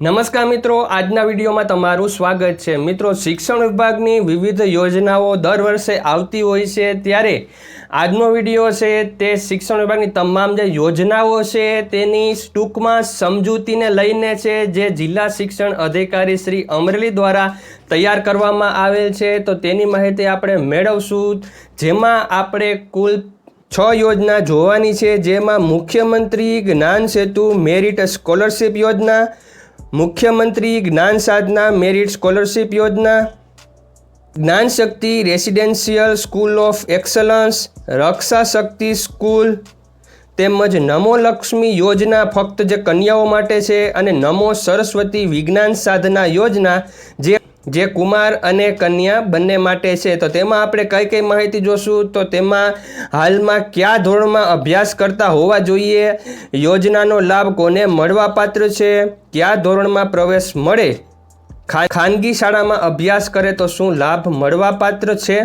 નમસ્કાર મિત્રો, આજના વિડીયોમાં તમારું સ્વાગત છે. મિત્રો, શિક્ષણ વિભાગની વિવિધ યોજનાઓ દર વર્ષે આવતી હોય છે ત્યારે આજનો વીડિયો છે તે શિક્ષણ વિભાગની તમામ જે યોજનાઓ છે તેની ટૂંકમાં સમજૂતીને લઈને છે જે જિલ્લા શિક્ષણ અધિકારી શ્રી અમરેલી દ્વારા તૈયાર કરવામાં આવેલ છે. તો તેની માહિતી આપણે મેળવશું. જેમાં આપણે કુલ છ યોજના જોવાની છે. જેમાં મુખ્યમંત્રી જ્ઞાન સેતુ મેરિટ સ્કોલરશિપ યોજના મુખ્યમંત્રી જ્ઞાન સાધના મેરિટ સ્કોલરશિપ યોજના, Gyan Shakti residential school of excellence, Raksha Shakti school, તેમજ નમો લક્ષ્મી યોજના ફક્ત જે કન્યાઓ માટે છે અને નમો સરસ્વતી વિજ્ઞાન સાધના યોજના જે જે કુમાર અને કન્યા બંને માટે છે, તો તેમાં આપણે કઈ કઈ માહિતી જોશું? તો તેમાં હાલમાં કયા ધોરણમાં અભ્યાસ કરતા હોવા જોઈએ? યોજનાનો લાભ કોને મળવાપાત્ર છે? કયા ધોરણમાં પ્રવેશ મળે? ખાનગી શાળામાં અભ્યાસ કરે તો શું લાભ મળવાપાત્ર છે?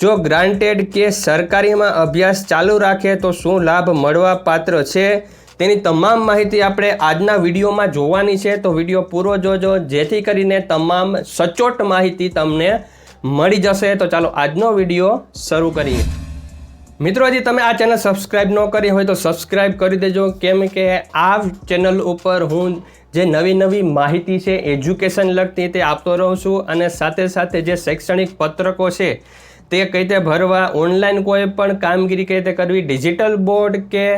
જો ગ્રાન્ટેડ કે સરકારીમાં અભ્યાસ ચાલુ રાખે તો શું લાભ મળવાપાત્ર છે? તેની તમામ માહિતી આપણે આજના વિડીયોમાં જોવાની છે. તો વીડિયો પૂરો જોજો, જેથી કરીને તમામ સચોટ માહિતી તમને મળી જશે. તો ચાલો આજનો વીડિયો શરૂ કરીએ. મિત્રો, હજી તમે આ ચેનલ સબસ્ક્રાઈબ ન કરી હોય તો સબસ્ક્રાઈબ કરી દેજો. કેમ કે આ ચેનલ ઉપર હું જે નવી નવી માહિતી છે, એજ્યુકેશન લગતી તે આપતો રહું છું અને સાથે સાથે જે શૈક્ષણિક પત્રકો છે, તે કઈ રીતે ભરવા, ઓનલાઈન કોઈ પણ કામગીરી કઈ રીતે કરવી, ડિજિટલ બોર્ડ કે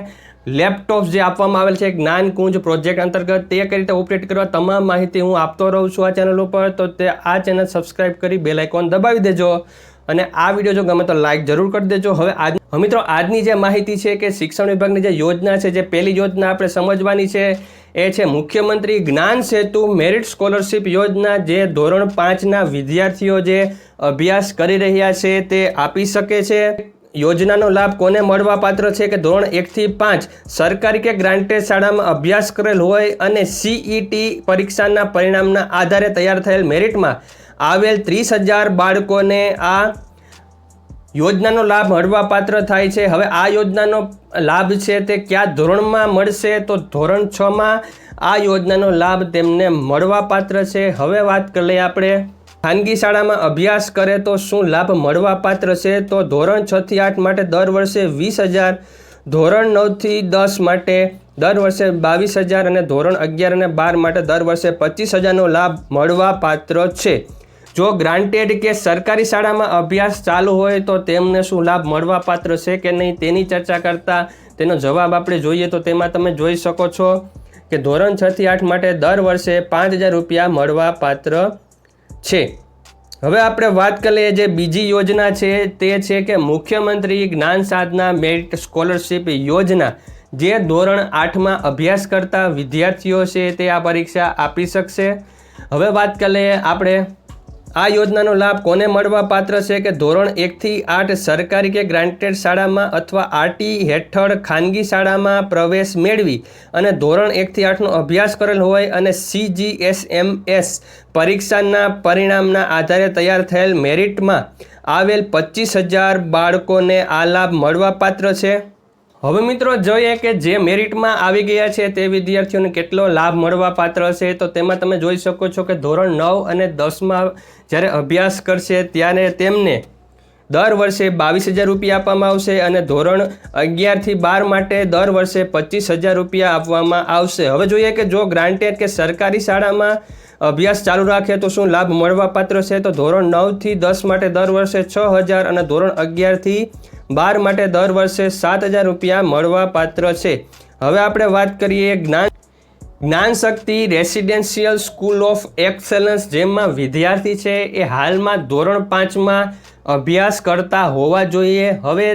લેપટોપ જે આપવામાં આવેલ છે જ્ઞાન કુંજ પ્રોજેક્ટ અંતર્ગત, તે કઈ રીતે ઓપરેટ કરવા તમામ માહિતી હું આપતો રહું છું આ ચેનલ ઉપર. તો તે આ ચેનલ સબસ્ક્રાઇબ કરી બેલ આઇકોન દબાવી દેજો અને આ વીડિયો જો ગમે તો લાઇક જરૂર કરી દેજો. હવે આજ મિત્રો, આજની જે માહિતી છે કે શિક્ષણ વિભાગની જે યોજના છે, જે પહેલી યોજના આપણે સમજવાની છે, એ છે મુખ્યમંત્રી જ્ઞાન સેતુ મેરિટ સ્કોલરશિપ યોજના, જે ધોરણ પાંચના વિદ્યાર્થીઓ જે અભ્યાસ કરી રહ્યા છે, તે આપી શકે છે. યોજનાનો લાભ કોને મળવા પાત્ર છે કે ધોરણ એકથી પાંચ સરકારી કે ગ્રાન્ટેડ શાળામાં અભ્યાસ કરેલ હોય અને સીઈટી પરીક્ષાના પરિણામના આધારે તૈયાર થયેલ મેરિટમાં આવેલ ત્રીસ હજાર બાળકોને આ યોજનાનો લાભ મળવાપાત્ર થાય છે. હવે આ યોજનાનો લાભ છે તે કયા ધોરણમાં મળશે? તો ધોરણ છમાં આ યોજનાનો લાભ તેમને મળવાપાત્ર છે. હવે વાત કરી લઈએ આપણે ખાનગી શાળામાં અભ્યાસ કરે તો શું લાભ મળવાપાત્ર છે? તો ધોરણ છ થી આઠ માટે દર વર્ષે વીસ હજાર, ધોરણ નવથી દસ માટે દર વર્ષે બાવીસ હજાર અને ધોરણ અગિયાર અને બાર માટે દર વર્ષે પચીસ હજારનો લાભ મળવાપાત્ર છે. જો ગ્રાન્ટેડ કે સરકારી શાળામાં અભ્યાસ ચાલુ હોય તો તેમને શું લાભ મળવાપાત્ર છે કે નહીં તેની ચર્ચા કરતાં તેનો જવાબ આપણે જોઈએ તો તેમાં તમે જોઈ શકો છો કે ધોરણ છથી આઠ માટે દર વર્ષે પાંચ હજાર રૂપિયા મળવાપાત્ર છે. હવે આપણે વાત કરીએ જે બીજી યોજના છે, તે છે કે મુખ્યમંત્રી જ્ઞાન સાધના મેરિટ સ્કોલરશિપ યોજના, જે ધોરણ આઠમાં અભ્યાસ કરતા વિદ્યાર્થીઓ છે તે આ પરીક્ષા આપી શકશે. હવે વાત કરીએ આપણે આ યોજનાનો લાભ કોને મળવા પાત્ર છે કે ધોરણ એકથી આઠ સરકારી કે ગ્રાન્ટેડ શાળામાં અથવા આરટી હેઠળ ખાનગી શાળામાં પ્રવેશ મેળવી અને ધોરણ એકથી આઠનો અભ્યાસ કરેલ હોય અને સીજીએસએમએસ પરીક્ષાના પરિણામના આધારે તૈયાર થયેલ મેરિટમાં આવેલ પચીસ હજાર બાળકોને આ લાભ મળવાપાત્ર છે? હવે મિત્રો જોઈએ કે જે મેરિટમાં આવી ગયા છે તે વિદ્યાર્થીઓને કેટલો લાભ મળવા પાત્ર છે, તો તેમાં તમે જોઈ શકો છો કે ધોરણ નવ અને દસમાં જ્યારે અભ્યાસ કરશે ત્યારે તેમને દર વર્ષે બાવીસ હજાર રૂપિયા આપવામાં આવશે અને ધોરણ અગિયારથી બાર માટે દર વર્ષે પચીસ હજાર રૂપિયા આપવામાં આવશે. હવે જોઈએ કે જો ગ્રાન્ટેડ કે સરકારી શાળામાં અભ્યાસ ચાલુ રાખે તો શું લાભ મળવા પાત્ર છે? તો ધોરણ નવથી દસ માટે દર વર્ષે છ હજાર અને ધોરણ અગિયારથી બાર માટે દર વર્ષે સાત હજાર રૂપિયા મળવા પાત્ર છે. હવે આપણે વાત કરીએ Gyan Gyan Shakti residential school of excellence, જેમાં વિદ્યાર્થી છે એ હાલમાં ધોરણ પાંચમાં અભ્યાસ કરતા હોવા જોઈએ. હવે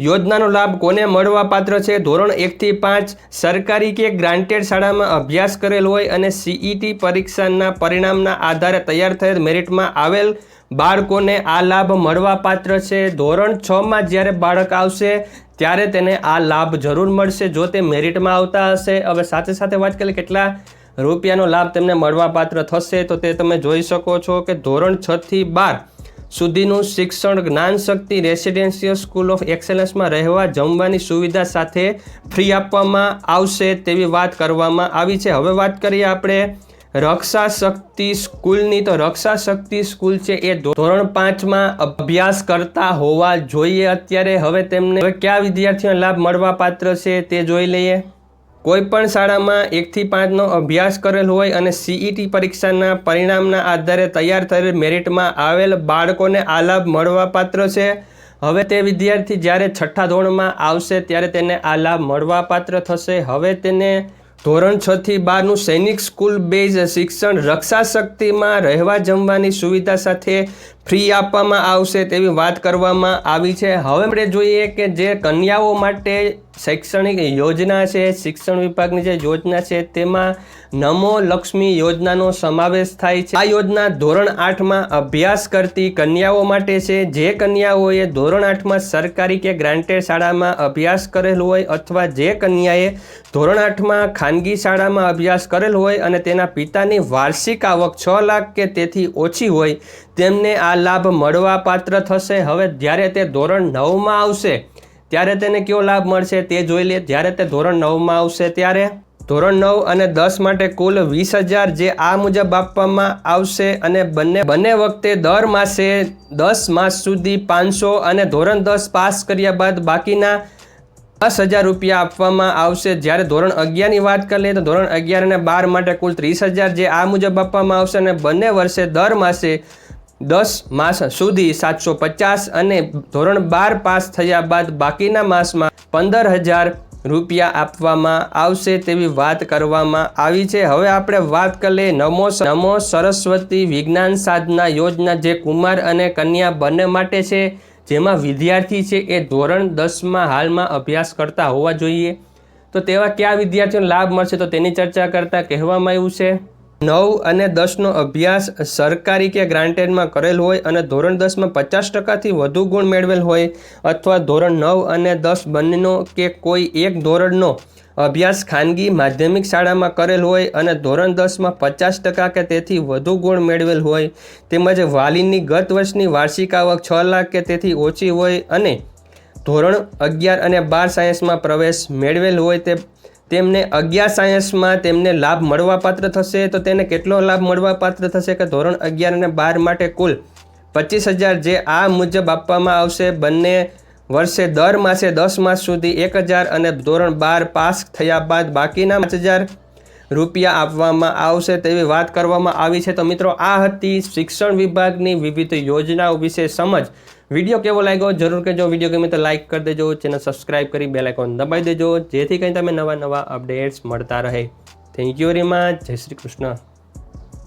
યોજનાનો લાભ કોને મળવા પાત્ર છે? ધોરણ એકથી પાંચ, સરકારી કે ગ્રાન્ટેડ શાળામાં અભ્યાસ કરેલ હોય અને સીઈટી પરીક્ષાના પરિણામના આધારે તૈયાર થયેલ મેરિટમાં આવેલ બાળકોને આ લાભ મળવા પાત્ર છે? ધોરણ છમાં જ્યારે બાળક આવશે, ત્યારે તેને આ લાભ જરૂર મળશે જો તે મેરિટમાં આવતા હશે. હવે સાથે સાથે વાત કરીએ કેટલા રૂપિયાનો લાભ તેમને મળવાપાત્ર થશે? તો તે તમે જોઈ શકો છો કે ધોરણ છથી બાર સુધીનું શિક્ષણ Gyan Shakti residential school of એક્સેલન્સમાં રહેવા, જમવાની સુવિધા સાથે ફ્રી આપવામાં આવશે તેવી વાત કરવામાં આવી છે. હવે વાત કરીએ આપણે રક્ષા શક્તિ સ્કૂલની. તો રક્ષા શક્તિ સ્કૂલ છે એ ધોરણ પાંચમાં અભ્યાસ કરતા હોવા જોઈએ અત્યારે. હવે તેમને, હવે કયા વિદ્યાર્થીઓને લાભ મળવા પાત્ર છે તે જોઈ લઈએ. કોઈ પણ શાળામાં એકથી પાંચનો અભ્યાસ કરેલ હોય અને સીઈટી પરીક્ષાના પરિણામના આધારે તૈયાર થયેલ મેરિટમાં આવેલ બાળકોને આ લાભ મળવાપાત્ર છે. હવે તે વિદ્યાર્થી જ્યારે છઠ્ઠા ધોરણમાં આવશે ત્યારે તેને આ લાભ મળવાપાત્ર થશે. હવે તેને ધોરણ છ થી બારનું સૈનિક સ્કૂલ બેઝ શિક્ષણ રક્ષા શક્તિમાં રહેવા જમવાની સુવિધા સાથે ફ્રી આપવામાં આવશે તેવી વાત કરવામાં આવી છે. હવે આપણે જોઈએ કે જે કન્યાઓ માટે શૈક્ષણિક યોજના છે, શિક્ષણ વિભાગની જે યોજના છે, તેમાં નમો લક્ષ્મી યોજનાનો સમાવેશ થાય છે. આ યોજના ધોરણ આઠમાં અભ્યાસ કરતી કન્યાઓ માટે છે. જે કન્યાઓએ ધોરણ આઠમાં સરકારી કે ગ્રાન્ટેડ શાળામાં અભ્યાસ કરેલ હોય અથવા જે કન્યાએ ધોરણ આઠમાં ખાનગી શાળામાં અભ્યાસ કરેલ હોય અને તેના પિતાની વાર્ષિક આવક છ લાખ કે તેથી ઓછી હોય, તેમને આ લાભ મળવા પાત્ર થશે? હવે જ્યારે તે ધોરણ નવમાં આવશે, ત્યારે તેને કયો લાભ મળશે તે જોઈ લે. જ્યારે તે ધોરણ નવમાં આવશે ત્યારે? ધોરણ નવ અને દસ માટે કુલ વીસ હજાર જે આ મુજબ આપવામાં આવશે અને બંને બંને વખતે દર માસે દસ માસ સુધી પાંચસો અને ધોરણ દસ પાસ કર્યા બાદ બાકીના દસ હજાર રૂપિયા આપવામાં આવશે. જ્યારે ધોરણ અગિયારની વાત કરીએ તો ધોરણ અગિયાર અને બાર માટે કુલ ત્રીસ હજાર જે આ મુજબ આપવામાં આવશે અને બંને વર્ષે દર માસે દસ માસ સુધી સાતસો પચાસ અને ધોરણ બાર પાસ થયા બાદ બાકીના માસમાં પંદર હજાર રૂપિયા આપવામાં આવશે તેવી વાત કરવામાં આવી છે. હવે આપણે વાત કરીએ નમો નમો સરસ્વતી વિજ્ઞાન સાધના યોજના જે કુમાર અને કન્યા બંને માટે છે, જેમાં વિદ્યાર્થી છે એ ધોરણ દસમાં હાલમાં અભ્યાસ કરતા હોવા જોઈએ. તો તેવા કયા વિદ્યાર્થીઓને લાભ મળશે તો તેની ચર્ચા કરતાં કહેવામાં આવ્યું છે. નવ અને દસનો અભ્યાસ સરકારી કે ગ્રાન્ટેડમાં કરેલ હોય અને ધોરણ દસમાં પચાસ ટકાથી વધુ ગુણ મેળવેલ હોય અથવા ધોરણ નવ અને દસ બંનેનો કે કોઈ એક ધોરણનો અભ્યાસ ખાનગી માધ્યમિક શાળામાં કરેલ હોય અને ધોરણ દસમાં પચાસ ટકા કે તેથી વધુ ગુણ મેળવેલ હોય તેમજ વાલીની ગત વર્ષની વાર્ષિક આવક છ લાખ કે તેથી ઓછી હોય અને ધોરણ અગિયાર અને બાર સાયન્સમાં પ્રવેશ મેળવેલ હોય તે તેમને અગિયાર સાયન્સમાં તેમને લાભ મળવાપાત્ર થશે. તો તેને કેટલો લાભ મળવાપાત્ર થશે કે ધોરણ અગિયાર અને બાર માટે કુલ પચીસ હજાર જે આ મુજબ આપવામાં આવશે. બંને વર્ષે દર માસે દસ માસ સુધી એક હજાર અને ધોરણ બાર પાસ થયા બાદ બાકીના પાંચ હજાર રૂપિયા આપવામાં આવશે તેવી વાત કરવામાં આવી છે. તો મિત્રો, આ હતી શિક્ષણ વિભાગની વિવિધ યોજનાઓ વિશે સમજ. વીડિયો કેવો લાગ્યો? જરૂર કહેજો. વીડિયો ગમે તો લાઇક કરી દેજો. ચેનલ સબસ્ક્રાઇબ કરી બેલ આઇકોન દબાવી દેજો. જેથી કંઈ તમે નવા નવા અપડેટ્સ મળતા રહે. થેન્ક યુ વેરી મચ જય શ્રી કૃષ્ણ.